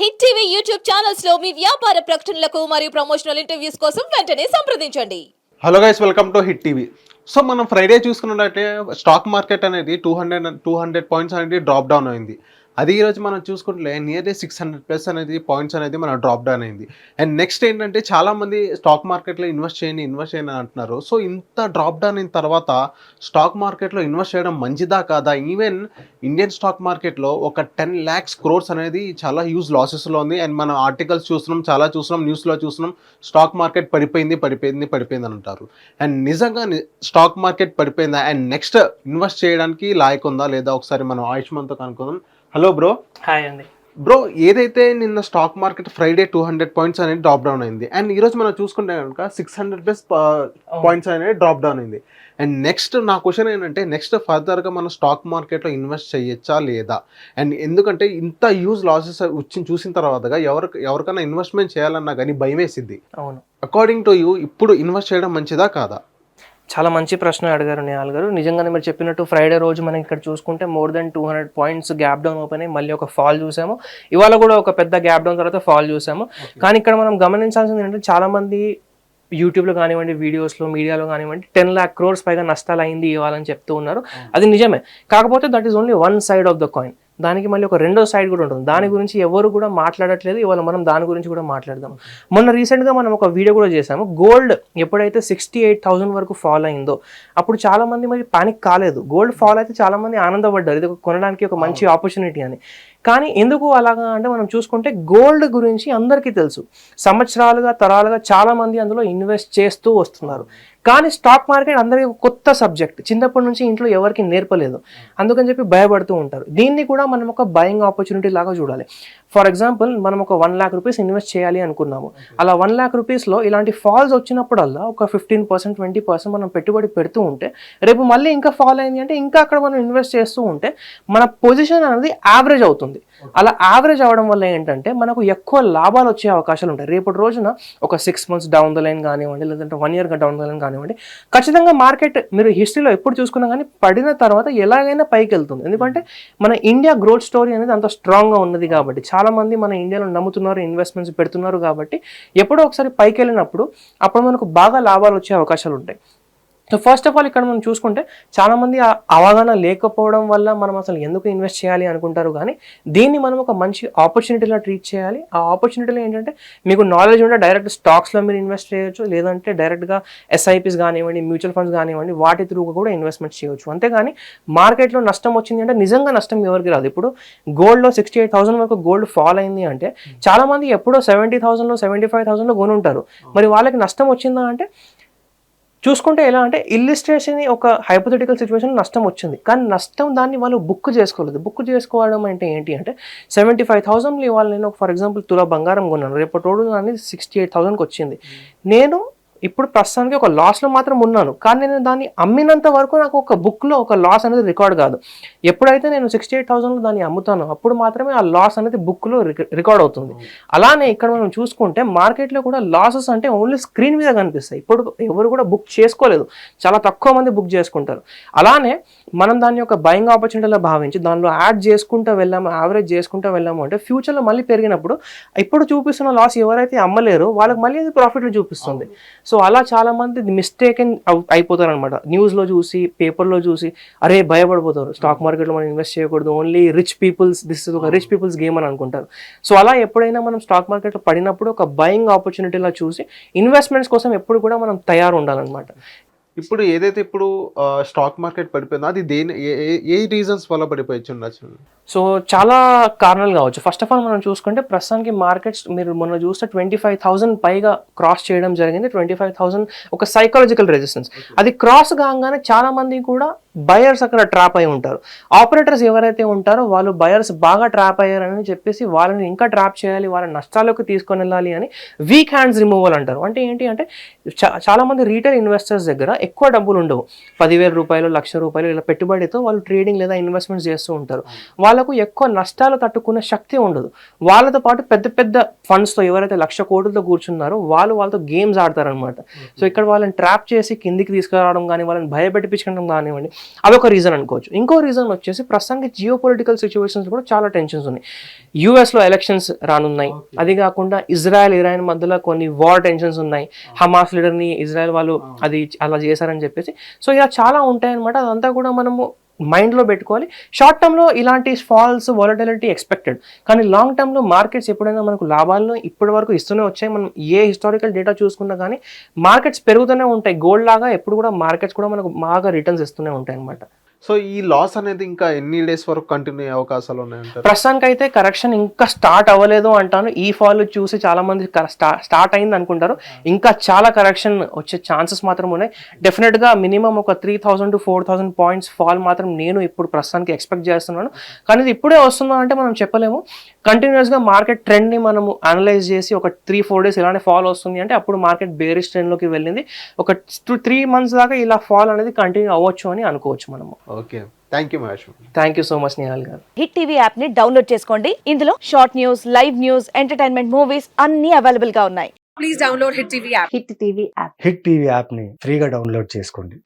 Hit TV YouTube ఛానల్స్లో మీ వ్యాపార ప్రకటనలకు మరియు ప్రమోషనల్ ఇంటర్వ్యూస్ కోసం వెంటనే సంప్రదించండి. Hello guys welcome to hit TV so మనం ఫ్రైడే చూసుకున్నట్లయితే స్టాక్ మార్కెట్ అనేది two hundred two hundred points అనేది డ్రాప్ డౌన్ అయింది. అది ఈరోజు మనం చూసుకుంటే నియర్లీ సిక్స్ హండ్రెడ్ ప్లస్ అనేది పాయింట్స్ అనేది మన డ్రాప్ డౌన్ అయింది. అండ్ నెక్స్ట్ ఏంటంటే చాలామంది స్టాక్ మార్కెట్లో ఇన్వెస్ట్ చేయండి ఇన్వెస్ట్ చేయండి అని అంటున్నారు. సో ఇంత డ్రాప్ డౌన్ అయిన తర్వాత స్టాక్ మార్కెట్లో ఇన్వెస్ట్ చేయడం మంచిదా కాదా? ఈవెన్ ఇండియన్ స్టాక్ మార్కెట్లో ఒక టెన్ ల్యాక్స్ క్రోర్స్ అనేది చాలా హ్యూజ్ లాసెస్లో ఉంది. అండ్ మనం ఆర్టికల్స్ చూస్తున్నాం చాలా చూస్తున్నాం న్యూస్లో చూస్తున్నాం స్టాక్ మార్కెట్ పడిపోయింది పడిపోయింది పడిపోయింది అని అంటారు. అండ్ నిజంగా స్టాక్ మార్కెట్ పడిపోయిందా? అండ్ నెక్స్ట్ ఇన్వెస్ట్ చేయడానికి లాయక్ ఉందా లేదా ఒకసారి మనం ఆయుష్మాన్తో కనుక్కుందాం. Hello bro. హాయ్ అండి. బ్రో ఏదైతే నిన్న stock market Friday two hundred points అనేది డ్రాప్ డౌన్ అయింది అండ్ ఈరోజు మనం చూసుకుంటే కనుక సిక్స్ హండ్రెడ్ ప్లస్ పాయింట్స్ అనేది డ్రాప్ డౌన్ అయింది. అండ్ నెక్స్ట్ నా క్వశ్చన్ ఏంటంటే నెక్స్ట్ ఫర్దర్గా మనం స్టాక్ మార్కెట్లో ఇన్వెస్ట్ చేయొచ్చా లేదా? అండ్ ఎందుకంటే ఇంత యూజ్ లాసెస్ వచ్చి చూసిన తర్వాతగా ఎవరికి ఎవరికైనా ఇన్వెస్ట్మెంట్ చేయాలన్నా కానీ భయం వేసిద్ది అవును. అకార్డింగ్ టు యూ ఇప్పుడు ఇన్వెస్ట్ చేయడం మంచిదా కాదా? చాలా మంచి ప్రశ్న అడిగారు నిహాల్ గారు. నిజంగానే మీరు చెప్పినట్టు ఫ్రైడే రోజు మనం ఇక్కడ చూసుకుంటే more than two hundred points gap down open అయ్యి మళ్ళీ ఒక ఫాల్ చూసాము. ఇవాళ కూడా ఒక పెద్ద గ్యాప్ డౌన్ తర్వాత ఫాల్ చూసాము. కానీ ఇక్కడ మనం గమనించాల్సింది ఏంటంటే చాలా మంది యూట్యూబ్లో కానివ్వండి వీడియోస్లో మీడియాలో కానివ్వండి టెన్ ల్యాక్ క్రోర్స్ పైగా నష్టాలు అయింది ఇవ్వాలని చెప్తూ ఉన్నారు. అది నిజమే. కాకపోతే that is only one side of the coin దానికి మళ్ళీ ఒక రెండో సైడ్ కూడా ఉంటుంది. దాని గురించి ఎవరు కూడా మాట్లాడట్లేదు. ఇవాళ మనం దాని గురించి కూడా మాట్లాడదాం. మొన్న రీసెంట్గా మనం ఒక వీడియో కూడా చేసాము గోల్డ్ ఎప్పుడైతే సిక్స్టీ ఎయిట్ థౌసండ్ వరకు ఫాల్ అయిందో అప్పుడు చాలా మంది మరి పానిక్ కాలేదు. గోల్డ్ ఫాల్ అయితే చాలా మంది ఆనందపడ్డారు. ఇది కొనడానికి ఒక మంచి ఆపర్చునిటీ అని. కానీ ఎందుకు అలాగా అంటే మనం చూసుకుంటే గోల్డ్ గురించి అందరికీ తెలుసు. సంవత్సరాలుగా తరాలుగా చాలా మంది అందులో ఇన్వెస్ట్ చేస్తూ వస్తున్నారు. కానీ స్టాక్ మార్కెట్ అందరికీ కొత్త సబ్జెక్ట్ చిన్నప్పటి నుంచి ఇంట్లో ఎవరికి నేర్పలేదు. అందుకని చెప్పి భయపడుతూ ఉంటారు. దీన్ని కూడా మనం ఒక బయింగ్ ఆపర్చునిటీ లాగా చూడాలి. ఫర్ ఎగ్జాంపుల్ మనం ఒక వన్ ల్యాక్ రూపీస్ ఇన్వెస్ట్ చేయాలి అనుకున్నాము. అలా వన్ ల్యాక్ రూపీస్లో ఇలాంటి ఫాల్స్ వచ్చినప్పుడల్లా ఒక ఫిఫ్టీన్ పర్సెంట్ ట్వంటీ పర్సెంట్ మనం పెట్టుబడి పెడుతూ ఉంటే రేపు మళ్ళీ ఇంకా ఫాల్ అయింది అంటే ఇంకా అక్కడ మనం ఇన్వెస్ట్ చేస్తూ ఉంటే మన పొజిషన్ అనేది యావరేజ్ అవుతుంది. అలా యావరేజ్ అవడం వల్ల ఏంటంటే మనకు ఎక్కువ లాభాలు వచ్చే అవకాశాలు ఉంటాయి. రేపటి రోజున ఒక six months down the line కానివ్వండి లేదంటే వన్ ఇయర్గా డౌన్ ద లైన్ కానివ్వండి ఖచ్చితంగా మార్కెట్ మీరు హిస్టరీలో ఎప్పుడు చూసుకున్నా కానీ పడిన తర్వాత ఎలాగైనా పైకి వెళ్తుంది. ఎందుకంటే మన ఇండియా గ్రోత్ స్టోరీ అనేది అంత స్ట్రాంగ్గా ఉన్నది కాబట్టి చాలామంది మన ఇండియాలో నమ్ముతున్నారు ఇన్వెస్ట్మెంట్స్ పెడుతున్నారు కాబట్టి ఎప్పుడో ఒకసారి పైకి వెళ్ళినప్పుడు అప్పుడు మనకు బాగా లాభాలు వచ్చే అవకాశాలు ఉంటాయి. సో ఫస్ట్ ఆఫ్ ఆల్ ఇక్కడ మనం చూసుకుంటే చాలా మంది ఆ అవగాహన లేకపోవడం వల్ల మనం అసలు ఎందుకు ఇన్వెస్ట్ చేయాలి అనుకుంటారు కానీ దీన్ని మనం ఒక మంచి ఆపర్చునిటీలా ట్రీట్ చేయాలి. ఆ ఆపర్చునిటీలో ఏంటంటే మీకు నాలెడ్జ్ ఉంటే డైరెక్ట్ స్టాక్స్లో మీరు ఇన్వెస్ట్ చేయొచ్చు లేదంటే డైరెక్ట్గా ఎస్ఐపిస్ కానివ్వండి మ్యూచువల్ ఫండ్స్ కానివ్వండి వాటి త్రూ కూడా ఇన్వెస్ట్మెంట్ చేయొచ్చు. అంతేగాని మార్కెట్లో నష్టం వచ్చింది అంటే నిజంగా నష్టం ఎవరికి రాదు. ఇప్పుడు గోల్డ్లో సిక్స్టీ ఎయిట్ థౌసండ్ వరకు గోల్డ్ ఫాల్ అయింది అంటే చాలా మంది ఎప్పుడో సెవెంటీ థౌసండ్లో సెవెంటీ ఫైవ్ థౌసండ్లో కొని ఉంటారు మరి వాళ్ళకి నష్టం వచ్చిందా అంటే చూసుకుంటే ఎలా అంటే ఇల్లిస్ట్రేషన్ ఒక హైపోథెటికల్ సిచ్యువేషన్ నష్టం వచ్చింది. కానీ నష్టం దాన్ని వాళ్ళు బుక్ చేసుకోలేదు. బుక్ చేసుకోవడం అంటే ఏంటి అంటే సెవెంటీ ఫైవ్ థౌసండ్లు ఇవాళ నేను ఫర్ ఎగ్జాంపుల్ తులా బంగారం కొన్నాను. రేపటి రోజు దాన్ని సిక్స్టీ ఎయిట్ థౌసండ్కి వచ్చింది. నేను ఇప్పుడు ప్రస్తుతానికి ఒక లాస్లో మాత్రం ఉన్నాను. కానీ నేను దాన్ని అమ్మినంత వరకు నాకు ఒక బుక్లో ఒక లాస్ అనేది రికార్డ్ కాదు. ఎప్పుడైతే నేను సిక్స్టీ ఎయిట్ థౌసండ్లో దాన్ని అమ్ముతానో అప్పుడు మాత్రమే ఆ లాస్ అనేది బుక్లో రికార్డ్ అవుతుంది. అలానే ఇక్కడ మనం చూసుకుంటే మార్కెట్లో కూడా లాసెస్ అంటే ఓన్లీ స్క్రీన్ మీద కనిపిస్తాయి. ఇప్పుడు ఎవరు కూడా బుక్ చేసుకోలేదు. చాలా తక్కువ మంది బుక్ చేసుకుంటారు. అలానే మనం దాన్ని ఒక బయింగ్ ఆపర్చునిటీలో భావించి దానిలో యాడ్ చేసుకుంటూ వెళ్ళాము యావరేజ్ చేసుకుంటూ వెళ్ళాము అంటే ఫ్యూచర్లో మళ్ళీ పెరిగినప్పుడు ఇప్పుడు చూపిస్తున్న లాస్ ఎవరైతే అమ్మలేరో వాళ్ళకి మళ్ళీ అది ప్రాఫిట్లు చూపిస్తుంది. సో అలా చాలా మంది మిస్టేక్ అయిపోతారు అనమాట న్యూస్లో చూసి పేపర్లో చూసి అరే భయపడిపోతారు. స్టాక్ మార్కెట్లో మనం ఇన్వెస్ట్ చేయకూడదు. Only rich peoples this is ఒక రిచ్ పీపుల్స్ గేమ్ అని అనుకుంటారు. సో అలా ఎప్పుడైనా మనం స్టాక్ మార్కెట్లో పడినప్పుడు ఒక బయింగ్ ఆపర్చునిటీలా చూసి ఇన్వెస్ట్మెంట్స్ కోసం ఎప్పుడు కూడా మనం తయారు ఉండాలన్నమాట ఇప్పుడు ఏదైతే ఇప్పుడు స్టాక్ మార్కెట్ పడిపోయిందో అది దేని ఏ- రీజన్స్ వల్ల పడిపోయి ఉండొచ్చు సో చాలా కారణాలు కావచ్చు. ఫస్ట్ ఆఫ్ ఆల్ మనం చూసుకుంటే ప్రస్తుతానికి మార్కెట్స్ మీరు మొన్న చూస్తే ట్వంటీ ఫైవ్ థౌసండ్ పైగా క్రాస్ చేయడం జరిగింది. ట్వంటీ ఫైవ్ థౌసండ్ ఒక సైకాలజికల్ రెసిస్టెన్స్ అది క్రాస్ కాగానే చాలా మంది కూడా బయర్స్ అక్కడ ట్రాప్ అయి ఉంటారు. ఆపరేటర్స్ ఎవరైతే ఉంటారో వాళ్ళు బయర్స్ బాగా ట్రాప్ అయ్యారని చెప్పేసి వాళ్ళని ఇంకా ట్రాప్ చేయాలి వాళ్ళ నష్టాలకు తీసుకొని వెళ్ళాలి అని వీక్ హ్యాండ్స్ రిమూవల్ అంటారు. అంటే ఏంటి అంటే చా- రీటైల్ ఇన్వెస్టర్స్ దగ్గర ఎక్కువ డబ్బులు ఉండవు. పదివేల రూపాయలు లక్ష రూపాయలు ఇలా పెట్టుబడితో వాళ్ళు ట్రేడింగ్ లేదా ఇన్వెస్ట్మెంట్స్ చేస్తూ ఉంటారు. వాళ్ళకు ఎక్కువ నష్టాలు తట్టుకునే శక్తి ఉండదు. వాళ్ళతో పాటు పెద్ద పెద్ద ఫండ్స్తో ఎవరైతే లక్ష కోట్లతో కూర్చున్నారో వాళ్ళు వాళ్ళతో గేమ్స్ ఆడతారనమాట సో ఇక్కడ వాళ్ళని ట్రాప్ చేసి కిందికి తీసుకురావడం కానీ వాళ్ళని భయపెట్టించడం కానివ్వండి అదొక రీజన్ అనుకోవచ్చు. ఇంకో రీజన్ వచ్చేసి ప్రస్తుతానికి జియో పొలిటికల్ సిచ్యువేషన్స్ కూడా చాలా టెన్షన్స్ ఉన్నాయి. యూఎస్లో ఎలక్షన్స్ రానున్నాయి. అది కాకుండా ఇజ్రాయెల్ ఇరాన్ మధ్యలో కొన్ని వార్ టెన్షన్స్ ఉన్నాయి. హమాస్ లీడర్ని ఇజ్రాయెల్ వాళ్ళు అది అలా చేశారని చెప్పేసి. సో ఇలా చాలా ఉంటాయి అనమాట అదంతా కూడా మనము మైండ్లో పెట్టుకోవాలి. షార్ట్ టర్మ్లో ఇలాంటి ఫాల్స్ వాలటిలిటీ ఎక్స్పెక్టెడ్. కానీ లాంగ్ టర్మ్లో మార్కెట్స్ ఎప్పుడైనా మనకు లాభాలను ఇప్పటి వరకు ఇస్తూనే వచ్చాయి. మనం ఏ హిస్టారికల్ డేటా చూసుకున్నా కానీ మార్కెట్స్ పెరుగుతూనే ఉంటాయి. గోల్డ్ లాగా ఎప్పుడు కూడా మార్కెట్స్ కూడా మనకు బాగా రిటర్న్స్ ఇస్తూనే ఉంటాయి అనమాట సో ఈ లాస్ అనేది ఇంకా ఎన్ని డేస్ వరకు కంటిన్యూ అయ్యే అవకాశాలు ఉన్నాయంటారు? ప్రస్తుతానికి అయితే కరెక్షన్ ఇంకా స్టార్ట్ అవ్వలేదు అంటాను. ఈ ఫాల్ చూసి చాలా మంది స్టార్ట్ అయింది అనుకుంటారు. ఇంకా చాలా కరెక్షన్ వచ్చే ఛాన్సెస్ మాత్రం ఉన్నాయి. డెఫినెట్గా మినిమం ఒక three thousand to four thousand points fall మాత్రం నేను ఇప్పుడు ప్రస్తుతానికి ఎక్స్పెక్ట్ చేస్తున్నాను. కానీ ఇది ఇప్పుడే వస్తుందా అంటే మనం చెప్పలేము. కంటిన్యూస్గా మార్కెట్ ట్రెండ్ని మనము అనలైజ్ చేసి ఒక త్రీ ఫోర్ డేస్ ఇలానే ఫాల్ వస్తుంది అంటే అప్పుడు మార్కెట్ బేరిష్ ట్రెండ్లోకి వెళ్ళింది. ఒక త్రీ మంత్స్ దాకా ఇలా ఫాల్ అనేది కంటిన్యూ అవ్వచ్చు అని అనుకోవచ్చు మనము. Okay thank you Mahesh thank you so much Nihal గారు. హిట్ టీవీ యాప్ని డౌన్లోడ్ చేసుకోండి. ఇందులో short news live news entertainment movies అన్ని అవైలబుల్గా ఉన్నాయి. హిట్ టీవీ యాప్ని ఫ్రీగా డౌన్లోడ్ చేసుకోండి.